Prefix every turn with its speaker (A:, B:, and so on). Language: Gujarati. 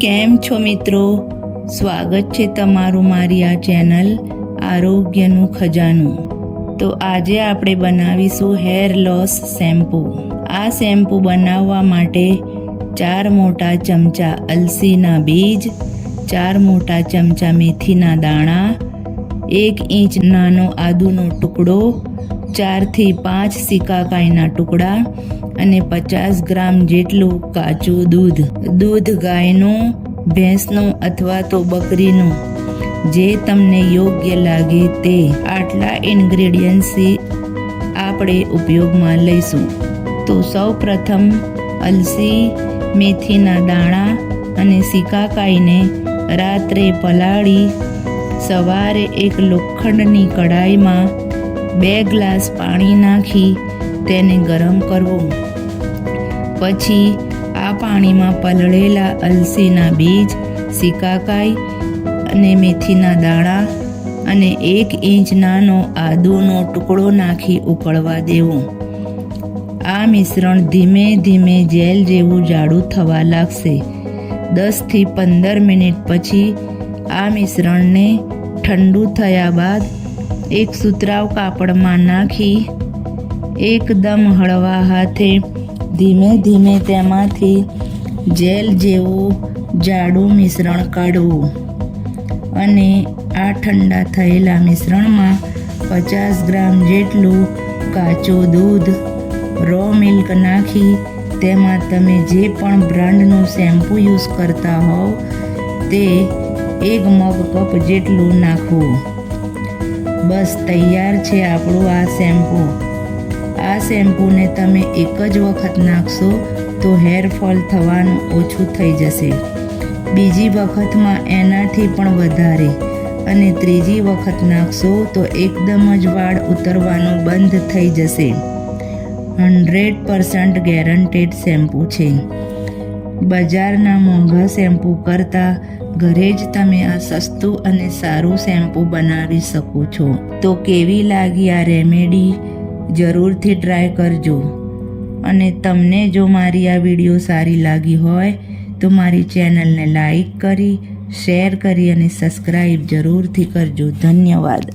A: કેમ છો મિત્રો? સ્વાગત છે તમારું મારી આ ચેનલ આરોગ્યનું ખજાનું. તો આજે આપણે બનાવીશું હેર લોસ શેમ્પૂ આ શેમ્પૂ બનાવવા માટે ચાર મોટા ચમચા અલસીના બીજ, ચાર મોટા ચમચા મેથીના દાણા, એક ઇંચ નાનો આદુનો ટુકડો ચારથી પાંચ સિકાકાઈના ટુકડા અને પચાસ ગ્રામ જેટલું કાચું દૂધ. દૂધ ગાયનું, ભેંસનું અથવા તો બકરીનું. જે તમને યોગ્ય લાગે તે આટલા ઇન્ગ્રેડિયન્ટ્સથી આપણે ઉપયોગમાં લઈશું. તો સૌ પ્રથમ અલસી, મેથીના દાણા અને સિકાકાઈને રાત્રે પલાળી સવારે એક લોખંડની કડાઈમાં બે ગ્લાસ પાણી નાખી તેને ગરમ કરવું. પછી આ પાણીમાં પલળેલા અલસીના બીજ, સિકાકાઈ અને મેથીના દાણા અને એક ઇંચ નાનો આદુનો ટુકડો નાખી ઉકળવા દેવું. આ મિશ્રણ ધીમે ધીમે જેલ જેવું જાડું થવા લાગશે. દસથી પંદર મિનિટ પછી આ મિશ્રણને ઠંડુ થયા બાદ એક સુતરાવ કાપડમાં નાખી, એકદમ હળવા હાથે ધીમે ધીમે તેમાંથી જેલ જેવું જાડું મિશ્રણ કાઢવું અને આ ઠંડા થયેલા મિશ્રણમાં પચાસ ગ્રામ જેટલું કાચું દૂધ રો મિલ્ક નાખી, તેમાં તમે જે પણ બ્રાન્ડનું શેમ્પૂ યુઝ કરતા હોવ, તે એક મગ કપ જેટલું નાખવું બસ તૈયાર છે આપણું આ શેમ્પૂ. આ શેમ્પૂને તમે એક જ વખત નાખશો તો હેર ફોલ થવાનું ઓછું થઈ જશે. બીજી વખતમાં એનાથી પણ વધારે. અને ત્રીજી વખત નાખશો તો એકદમ જ વાળ ઉતરવાનું બંધ થઈ જશે. હંડ્રેડ પર્સન્ટ ગેરંટેડ શેમ્પૂ છે. બજારના મોંઘા શેમ્પૂ કરતાં ઘરે જ તમે આ સસ્તું અને સારું શેમ્પૂ બનાવી શકો છો. તો કેવી લાગી આ રેમેડી જરૂરથી ટ્રાય કરજો. અને તમને જો મારી આ વીડિયો સારી લાગી હોય, તો મારી ચેનલને લાઈક કરી શેર કરી અને સબસ્ક્રાઈબ જરૂરથી કરજો. ધન્યવાદ.